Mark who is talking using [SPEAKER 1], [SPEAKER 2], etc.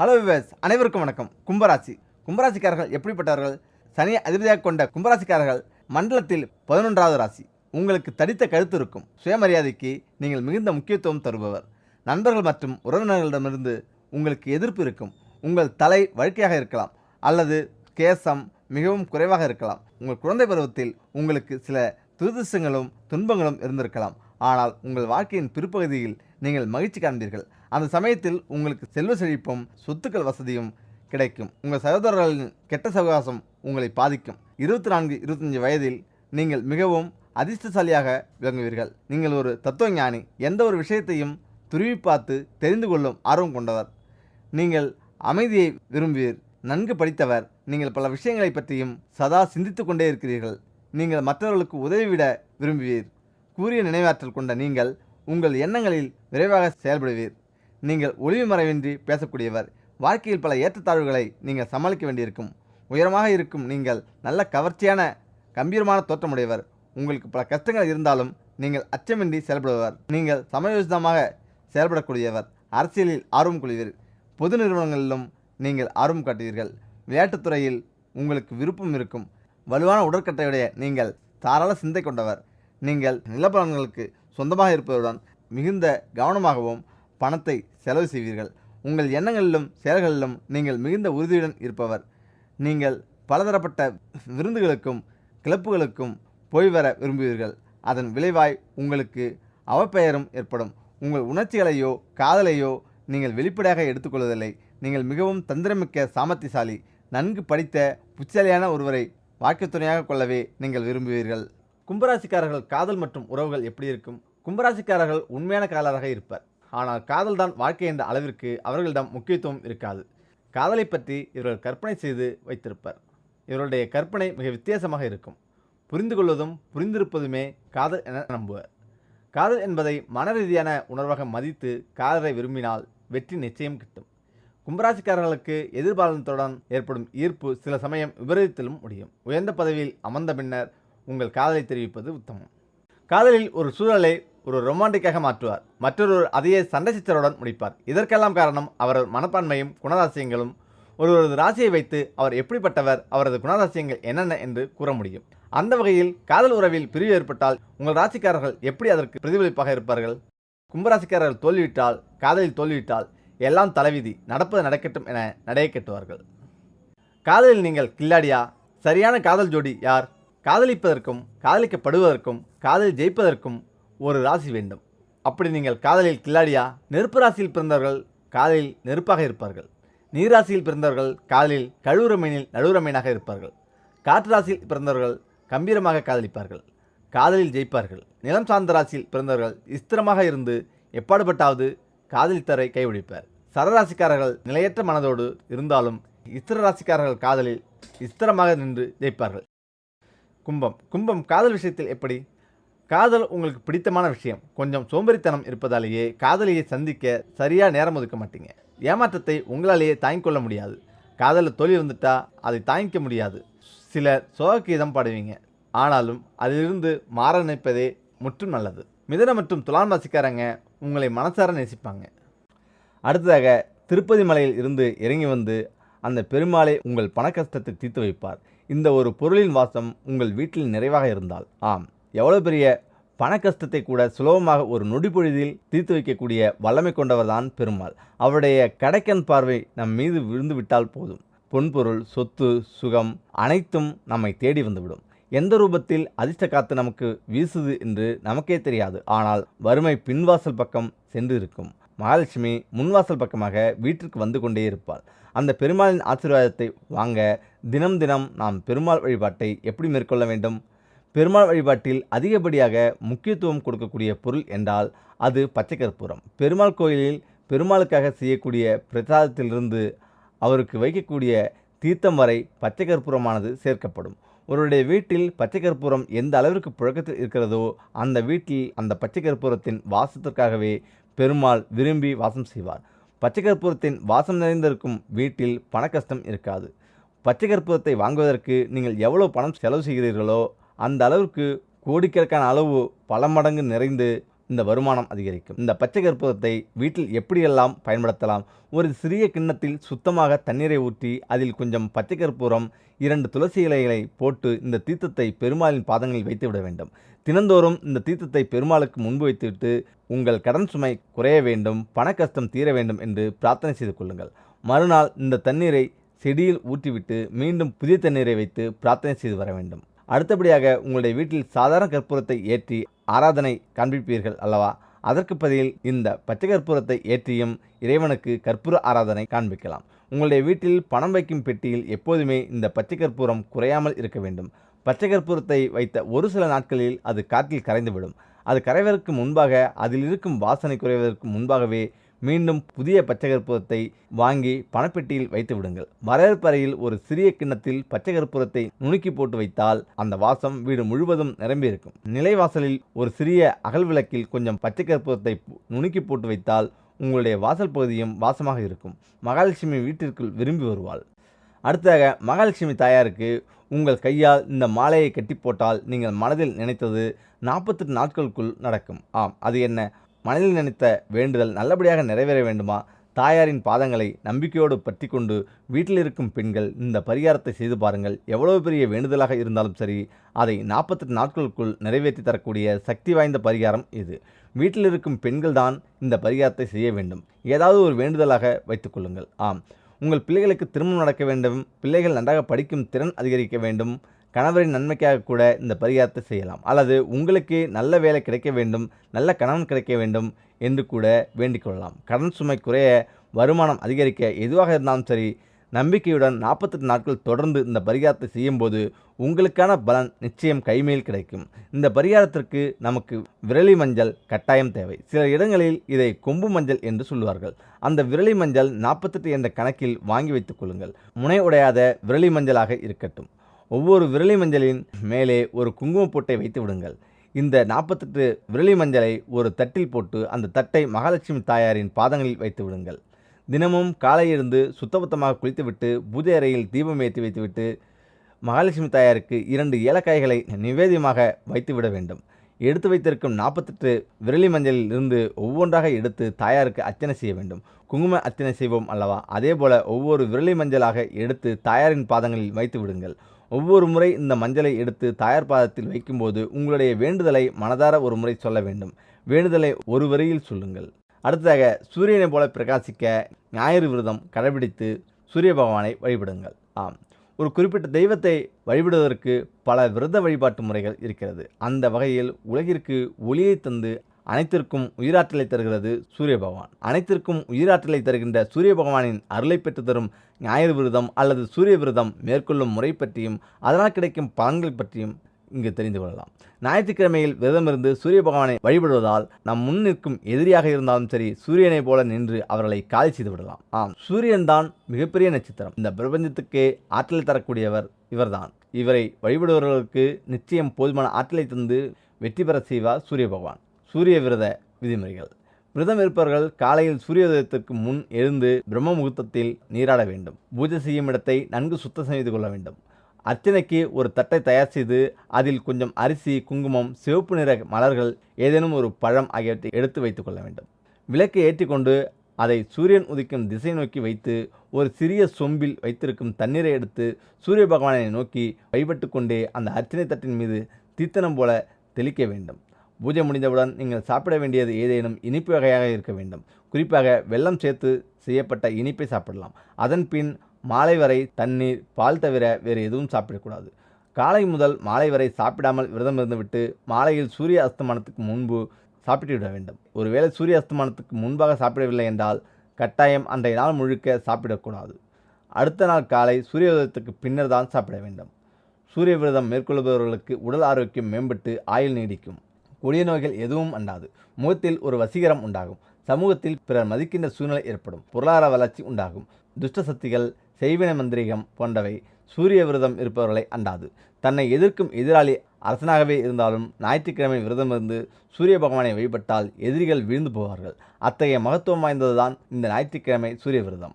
[SPEAKER 1] Hello wives அனைவருக்கும் வணக்கம். கும்பராசி. கும்பராசிக்காரர்கள் எப்படிப்பட்டவர்கள்? சனியை அதிபதியாக கொண்ட கும்பராசிக்காரர்கள் மண்டலத்தில் பதினொன்றாவது ராசி. உங்களுக்கு தடித்த கழுத்து இருக்கும். சுயமரியாதைக்கு நீங்கள் மிகுந்த முக்கியத்துவம் தருபவர். நண்பர்கள் மற்றும் உறவினர்களிடமிருந்து உங்களுக்கு எதிர்ப்பு இருக்கும். உங்கள் தலை வழுக்கையாக இருக்கலாம். அல்லது கேசம் மிகவும் குறைவாக இருக்கலாம். உங்கள் குழந்தை பருவத்தில் உங்களுக்கு சில துரதிருஷ்டங்களும் துன்பங்களும் இருந்திருக்கலாம். ஆனால் உங்கள் வாழ்க்கையின் பிற்பகுதியில் நீங்கள் மகிழ்ச்சி காண்பீர்கள். அந்த சமயத்தில் உங்களுக்கு செல்வ செழிப்பும் சொத்துக்கள் வசதியும் கிடைக்கும். உங்கள் சகோதரர்களின் கெட்ட சவகாசம் உங்களை பாதிக்கும். இருபத்தி நான்கு இருபத்தஞ்சு வயதில் நீங்கள் மிகவும் அதிர்ஷ்டசாலியாக விளங்குவீர்கள். நீங்கள் ஒரு தத்துவஞானி. எந்த ஒரு விஷயத்தையும் துருவி பார்த்து தெரிந்து கொள்ளும் ஆர்வம் கொண்டவர். நீங்கள் அமைதியை விரும்புவீர். நன்கு படித்தவர். நீங்கள் பல விஷயங்களை பற்றியும் சதா சிந்தித்து கொண்டே இருக்கிறீர்கள். நீங்கள் மற்றவர்களுக்கு உதவிவிட விரும்புவீர். கூறிய நினைவாற்றல் கொண்ட நீங்கள் உங்கள் எண்ணங்களில் விரைவாக செயல்படுவீர். நீங்கள் ஒளிவு மறைவின்றி பேசக்கூடியவர். வாழ்க்கையில் பல ஏற்றத்தாழ்வுகளை நீங்கள் சமாளிக்க வேண்டியிருக்கும். உயரமாக இருக்கும் நீங்கள் நல்ல கவர்ச்சியான கம்பீரமான தோற்றமுடையவர். உங்களுக்கு பல கஷ்டங்கள் இருந்தாலும் நீங்கள் அச்சமின்றி செயல்படுபவர். நீங்கள் சமயோசிதமாக செயல்படக்கூடியவர். அரசியலில் ஆர்வம் கொள்வீர். பொது நிறுவனங்களிலும் நீங்கள் ஆர்வம் காட்டுவீர்கள். விளையாட்டுத்துறையில் உங்களுக்கு விருப்பம் இருக்கும். வலுவான உடற்கட்டையுடைய நீங்கள் தாராள சிந்தை கொண்டவர். நீங்கள் நிலப்பலன்களுக்கு சொந்தமாக இருப்பதுடன் மிகுந்த கவனமாகவும் பணத்தை செலவு செய்வீர்கள். உங்கள் எண்ணங்களிலும் செயல்களிலும் நீங்கள் மிகுந்த உறுதியுடன் இருப்பவர். நீங்கள் பலதரப்பட்ட விருந்துகளுக்கும் கிளப்புகளுக்கும் போய் வர விரும்புவீர்கள். அதன் விளைவாய் உங்களுக்கு அவப்பெயரும் ஏற்படும். உங்கள் உணர்ச்சிகளையோ காதலையோ நீங்கள் வெளிப்படையாக எடுத்துக்கொள்வதில்லை. நீங்கள் மிகவும் தந்திரமிக்க சாமர்த்தியசாலி நன்கு படித்த புச்சலியான ஒருவரை வாக்கத்துணையாக கொள்ளவே நீங்கள் விரும்புவீர்கள். கும்பராசிக்காரர்கள் காதல் மற்றும் உறவுகள் எப்படி இருக்கும்? கும்பராசிக்காரர்கள் உண்மையான காதலராக இருப்பர். ஆனால் காதல்தான் வாழ்க்கை என்ற அளவிற்கு அவர்களிடம் முக்கியத்துவம் இருக்காது. காதலை பற்றி இவர்கள் கற்பனை செய்து வைத்திருப்பர். இவருடைய கற்பனை மிக வித்தியாசமாக இருக்கும். புரிந்து கொள்வதும் புரிந்திருப்பதுமே காதல் என நம்புவர். காதல் என்பதை மன ரீதியான உணர்வாக மதித்து காதலை விரும்பினால் வெற்றி நிச்சயம் கிட்டும். கும்பராசிக்காரர்களுக்கு எதிர்பாலனத்துடன் ஏற்படும் ஈர்ப்பு சில சமயம் விபரீதத்திலும் முடியும். உயர்ந்த பதவியில் அமர்ந்த பின்னர் உங்கள் காதலை தெரிவிப்பது உத்தமம். காதலில் ஒரு சூழலை ஒரு ரொமாண்டிக்காக மாற்றுவார். மற்றொரு அதையே சண்டை சித்தருடன் முடிப்பார். இதற்கெல்லாம் காரணம் அவரது மனப்பான்மையும் குணராசியங்களும் ஒருவரது ராசியை வைத்து அவர் எப்படிப்பட்டவர் அவரது குணராசியங்கள் என்னென்ன என்று கூற முடியும். அந்த வகையில் காதல் உறவில் பிரிவு ஏற்பட்டால் உங்கள் ராசிக்காரர்கள் எப்படி அதற்கு பிரதிபலிப்பாக இருப்பார்கள்? கும்பராசிக்காரர்கள் தோல்வியிட்டால் காதலில் தோல்வியிட்டால் எல்லாம் தலைவிதி நடப்பது நடக்கட்டும் என நடைய கட்டுவார்கள். காதலில் நீங்கள் கில்லாடியா சரியான காதல் ஜோடி யார்? காதலிப்பதற்கும் காதலிக்கப்படுவதற்கும் காதலில் ஜெயிப்பதற்கும் ஒரு ராசி வேண்டும். அப்படி நீங்கள் காதலில் கில்லாடியா? நெருப்பு ராசியில் பிறந்தவர்கள் காதலில் நெருப்பாக இருப்பார்கள். நீராசியில் பிறந்தவர்கள் காதலில் கழுவுற மீனில் மீனாக இருப்பார்கள். காற்று ராசியில் பிறந்தவர்கள் கம்பீரமாக காதலிப்பார்கள். காதலில் ஜெயிப்பார்கள். நிலம் சார்ந்த ராசியில் பிறந்தவர்கள் இஸ்திரமாக இருந்து எப்பாடுபட்டாவது காதலித்தரை கைவிடிப்பார். சரராசிக்காரர்கள் நிலையற்ற மனதோடு இருந்தாலும் இஸ்திர ராசிக்காரர்கள் காதலில் இஸ்திரமாக நின்று ஜெயிப்பார்கள். கும்பம். கும்பம் காதல் விஷயத்தில் எப்படி? காதல் உங்களுக்கு பிடித்தமான விஷயம். கொஞ்சம் சோம்பேறித்தனம் இருப்பதாலேயே காதலியை சந்திக்க சரியாக நேரம் ஒதுக்க மாட்டீங்க. ஏமாற்றத்தை உங்களாலேயே தாங்கிக் கொள்ள முடியாது. காதலில் தோல்வி வந்துட்டா அதை தாங்கிக்க முடியாது. சிலர் சோகக்கீதம் பாடுவீங்க. ஆனாலும் அதிலிருந்து மாற நினைப்பதே முற்றும் நல்லது. மிதன மற்றும் துலான் ராசிக்காரங்க உங்களை மனசார நேசிப்பாங்க. அடுத்ததாக திருப்பதி மலையில் இருந்து இறங்கி வந்து அந்த பெருமாளை உங்கள் பண கஷ்டத்தை தீர்த்து வைப்பார். இந்த ஒரு பொருளின் வாசம் உங்கள் வீட்டில் நிறைவாக இருந்தால். ஆம். எவ்வளோ பெரிய பண கஷ்டத்தை கூட சுலபமாக ஒரு நொடிப்பொழுதில் தீர்த்து வைக்கக்கூடிய வல்லமை கொண்டவர்தான் பெருமாள். அவருடைய கடைக்கன் பார்வை நம் மீது விழுந்து விட்டால் போதும். பொன்பொருள் சொத்து சுகம் அனைத்தும் நம்மை தேடி வந்துவிடும். எந்த ரூபத்தில் அதிர்ஷ்ட காத்து நமக்கு வீசுது என்று நமக்கே தெரியாது. ஆனால் வறுமை பின்வாசல் பக்கம் சென்று இருக்கும் மகாலட்சுமி முன்வாசல் பக்கமாக வீட்டிற்கு வந்து கொண்டே இருப்பாள். அந்த பெருமாளின் ஆசீர்வாதத்தை வாங்க தினம் தினம் நாம் பெருமாள் வழிபாட்டை எப்படி மேற்கொள்ள வேண்டும்? பெருமாள் வழிபாட்டில் அதிகப்படியாக முக்கியத்துவம் கொடுக்கக்கூடிய பொருள் என்றால் அது பச்சை கற்பூரம் பெருமாள் கோயிலில் பெருமாளுக்காக செய்யக்கூடிய பிரசாதத்திலிருந்து அவருக்கு வைக்கக்கூடிய தீர்த்தம் வரை பச்சை கற்பூரமானது சேர்க்கப்படும். ஒருவருடைய வீட்டில் பச்சை கற்பூரம் எந்த அளவிற்கு புழக்கத்தில் இருக்கிறதோ அந்த வீட்டில் அந்த பச்சை கற்பூரத்தின் வாசத்திற்காகவே பெருமாள் விரும்பி வாசம் செய்வார். பச்சை கற்பூரத்தின் வாசம் நிறைந்திருக்கும் வீட்டில் பணக்கஷ்டம் இருக்காது. பச்சை கற்பூரத்தை வாங்குவதற்கு நீங்கள் எவ்வளோ பணம் செலவு செய்கிறீர்களோ அந்த அளவிற்கு கோடிக்கணக்கான அளவு பல மடங்கு நிறைந்து இந்த வருமானம் அதிகரிக்கும். இந்த பச்சை கற்பூரத்தை வீட்டில் எப்படியெல்லாம் பயன்படுத்தலாம்? ஒரு சிறிய கிண்ணத்தில் சுத்தமாக தண்ணீரை ஊற்றி அதில் கொஞ்சம் பச்சை கற்பூரம் இரண்டு துளசி இலைகளை போட்டு இந்த தீர்த்தத்தை பெருமாளின் பாதங்களில் வைத்து விட வேண்டும். தினந்தோறும் இந்த தீர்த்தத்தை பெருமாளுக்கு முன்பு வைத்துவிட்டு உங்கள் கடன் சுமை குறைய வேண்டும் பண கஷ்டம் தீர வேண்டும் என்று பிரார்த்தனை செய்து கொள்ளுங்கள். மறுநாள் இந்த தண்ணீரை செடியில் ஊற்றிவிட்டு மீண்டும் புதிய தண்ணீரை வைத்து பிரார்த்தனை செய்து வர வேண்டும். அடுத்தபடியாக உங்களுடைய வீட்டில் சாதாரண கற்பூரத்தை ஏற்றி ஆராதனை காண்பிப்பீர்கள் அல்லவா? அதற்கு பதில் இந்த பச்சை கற்பூரத்தை ஏற்றியும் இறைவனுக்கு கற்பூர ஆராதனை காண்பிக்கலாம். உங்களுடைய வீட்டில் பணம் வைக்கும் பெட்டியில் எப்போதுமே இந்த பச்சை கற்பூரம் குறையாமல் இருக்க வேண்டும். பச்சை கற்பூரத்தை வைத்த ஒரு சில நாட்களில் அது காற்றில் கரைந்துவிடும். அது கரைவதற்கு முன்பாக அதில் இருக்கும் வாசனை குறைவதற்கு முன்பாகவே மீண்டும் புதிய பச்சை கற்பூரத்தை வாங்கி பணப்பெட்டியில் வைத்து விடுங்கள் வரவேற்பறையில் ஒரு சிறிய கிண்ணத்தில் பச்சை கற்பூரத்தை நுணுக்கி போட்டு வைத்தால் அந்த வாசம் வீடு முழுவதும் நிரம்பியிருக்கும். நிலைவாசலில் ஒரு சிறிய அகல் விளக்கில் கொஞ்சம் பச்சை கற்பூரத்தை நுணுக்கி போட்டு வைத்தால் உங்களுடைய வாசல் பகுதியும் வாசமாக இருக்கும். மகாலட்சுமி வீட்டிற்குள் விரும்பி வருவாள். அடுத்ததாக மகாலட்சுமி தாயாருக்கு உங்கள் கையால் இந்த மாலையை கட்டி போட்டால் நீங்கள் மனதில் நினைத்தது நாற்பத்தெட்டு நாட்களுக்குள் நடக்கும். ஆம் அது என்ன? மனதில் நினைத்த வேண்டுதல் நல்லபடியாக நிறைவேற வேண்டுமா? தாயாரின் பாதங்களை நம்பிக்கையோடு பற்றி கொண்டு வீட்டில் இருக்கும் பெண்கள் இந்த பரிகாரத்தை செய்து பாருங்கள். எவ்வளவு பெரிய வேண்டுதலாக இருந்தாலும் சரி அதை நாற்பத்தெட்டு நாட்களுக்குள் நிறைவேற்றி தரக்கூடிய சக்தி வாய்ந்த பரிகாரம் இது. வீட்டில் இருக்கும் பெண்கள் தான் இந்த பரிகாரத்தை செய்ய வேண்டும். ஏதாவது ஒரு வேண்டுதலாக வைத்துக்கொள்ளுங்கள் ஆம். உங்கள் பிள்ளைகளுக்கு திருமணம் நடக்க வேண்டும். பிள்ளைகள் நன்றாக படிக்கும் திறன் அதிகரிக்க வேண்டும். கணவரின் நன்மைக்காக கூட இந்த பரிகாரத்தை செய்யலாம். அல்லது உங்களுக்கு நல்ல வேலை கிடைக்க வேண்டும் நல்ல கணவன் கிடைக்க வேண்டும் என்று கூட வேண்டிக் கொள்ளலாம். கடன் சுமை குறைய வருமானம் அதிகரிக்க எதுவாக இருந்தாலும் சரி நம்பிக்கையுடன் நாற்பத்தெட்டு நாட்கள் தொடர்ந்து இந்த பரிகாரத்தை செய்யும்போது உங்களுக்கான பலன் நிச்சயம் கைமேல் கிடைக்கும். இந்த பரிகாரத்திற்கு நமக்கு விரலி மஞ்சள் கட்டாயம் தேவை. சில இடங்களில் இதை கொம்பு மஞ்சள் என்று சொல்லுவார்கள். அந்த விரலி மஞ்சள் நாற்பத்தெட்டு என்ற கணக்கில் வாங்கி வைத்துக் கொள்ளுங்கள். முனை உடையாத விரலி மஞ்சளாக இருக்கட்டும். ஒவ்வொரு விரலி மஞ்சளின் மேலே ஒரு குங்குமப் பொட்டை வைத்து விடுங்கள். இந்த நாற்பத்தெட்டு விரலி மஞ்சளை ஒரு தட்டில் போட்டு அந்த தட்டை மகாலட்சுமி தாயாரின் பாதங்களில் வைத்து விடுங்கள். தினமும் காலை எழுந்து சுத்தபத்தமாக குளித்துவிட்டு பூஜை அறையில் தீபம் ஏற்றி வைத்துவிட்டு மகாலட்சுமி தாயாருக்கு இரண்டு ஏலக்காய்களை நிவேதியமாக வைத்துவிட வேண்டும். எடுத்து வைத்திருக்கும் நாற்பத்தெட்டு விரலி மஞ்சளில் இருந்து ஒவ்வொன்றாக எடுத்து தாயாருக்கு அர்ச்சனை செய்ய வேண்டும். குங்கும அர்ச்சனை செய்வோம் அல்லவா? அதேபோல ஒவ்வொரு விரலி மஞ்சளாக எடுத்து தாயாரின் பாதங்களில் வைத்து விடுங்கள். ஒவ்வொரு முறை இந்த மஞ்சளை எடுத்து தாயார் பாதத்தில் வைக்கும்போது உங்களுடைய வேண்டுதலை மனதார ஒரு முறை சொல்ல வேண்டும். வேண்டுதலை ஒரு வரியில் சொல்லுங்கள். அடுத்ததாக சூரியனை போல பிரகாசிக்க ஞாயிறு விரதம் கடைபிடித்து சூரிய பகவானை வழிபடுங்கள். ஆம். ஒரு குறிப்பிட்ட தெய்வத்தை வழிபடுவதற்கு பல விரத வழிபாட்டு முறைகள் இருக்கிறது. அந்த வகையில் உலகிற்கு ஒளியை தந்து அனைத்திற்கும் உயிராற்றலை தருகிறது சூரிய பகவான். அனைத்திற்கும் உயிராற்றலை தருகின்ற சூரிய பகவானின் அருளை பெற்று தரும் ஞாயிறு விரதம் அல்லது சூரிய விரதம் மேற்கொள்ளும் முறை பற்றியும் அதனால் கிடைக்கும் பலன்கள் பற்றியும் இங்கு தெரிந்து கொள்ளலாம். ஞாயிற்றுக்கிழமையில் விரதமிருந்து சூரிய பகவானை வழிபடுவதால் நம் முன் நிற்கும் எதிரியாக இருந்தாலும் சரி சூரியனை போல நின்று அவர்களை காலி செய்து விடலாம். ஆம் சூரியன் தான் மிகப்பெரிய நட்சத்திரம். இந்த பிரபஞ்சத்துக்கே ஆற்றலை தரக்கூடியவர் இவர்தான். இவரை வழிபடுபவர்களுக்கு நிச்சயம் போதுமான ஆற்றலை தந்து வெற்றி பெற செய்வார் சூரிய பகவான். சூரிய விரத விதிமுறைகள். விரதம் இருப்பவர்கள் காலையில் சூரியோதயத்திற்கு முன் எழுந்து பிரம்ம முகூர்த்தத்தில் நீராட வேண்டும். பூஜை செய்யும் இடத்தை நன்கு சுத்தம் செய்து கொள்ள வேண்டும். அர்ச்சனைக்கு ஒரு தட்டை தயார் செய்து அதில் கொஞ்சம் அரிசி குங்குமம் சிவப்பு நிற மலர்கள் ஏதேனும் ஒரு பழம் ஆகியவற்றை எடுத்து வைத்துக் கொள்ள வேண்டும். விளக்கு ஏற்றிக்கொண்டு அதை சூரியன் உதிக்கும் திசை நோக்கி வைத்து ஒரு சிறிய சொம்பில் வைத்திருக்கும் தண்ணீரை எடுத்து சூரிய பகவானை நோக்கி வழிபட்டு கொண்டே அந்த அர்ச்சனை தட்டின் மீது தீர்த்தனம் போல தெளிக்க வேண்டும். பூஜை முடிந்தவுடன் நீங்கள் சாப்பிட வேண்டியது ஏதேனும் இனிப்பு வகையாக இருக்க வேண்டும். குறிப்பாக வெள்ளம் சேர்த்து செய்யப்பட்ட இனிப்பை சாப்பிடலாம். அதன் பின் மாலை வரை தண்ணீர் பால் தவிர வேறு எதுவும் சாப்பிடக்கூடாது. காலை முதல் மாலை வரை சாப்பிடாமல் விரதம் இருந்துவிட்டு மாலையில் சூரிய அஸ்தமனத்துக்கு முன்பு சாப்பிட்டு விட வேண்டும். ஒருவேளை சூரிய அஸ்தமனத்துக்கு முன்பாக சாப்பிடவில்லை என்றால் கட்டாயம் அன்றைய நாள் முழுக்க சாப்பிடக்கூடாது. அடுத்த நாள் காலை சூரிய உதயத்துக்கு பின்னர் தான் சாப்பிட வேண்டும். சூரிய விரதம் மேற்கொள்பவர்களுக்கு உடல் ஆரோக்கியம் மேம்பட்டு ஆயுள் நீடிக்கும். கொடிய நோய்கள் எதுவும் அண்டாது. முகத்தில் ஒரு வசீகரம் உண்டாகும். சமூகத்தில் பிறர் மதிக்கின்ற சூழ்நிலை ஏற்படும். பொருளாதார வளர்ச்சி உண்டாகும். துஷ்ட சக்திகள் செய்வின மந்திரிகம் போன்றவை சூரிய விரதம் இருப்பவர்களை அண்டாது. தன்னை எதிர்க்கும் எதிராளி அரசனாகவே இருந்தாலும் ஞாயிற்றுக்கிழமை விரதம் இருந்து சூரிய பகவானை வழிபட்டால் எதிரிகள் வீழ்ந்து போவார்கள். அத்தகைய மகத்துவம் வாய்ந்ததுதான் இந்த ஞாயிற்றுக்கிழமை சூரிய விரதம்.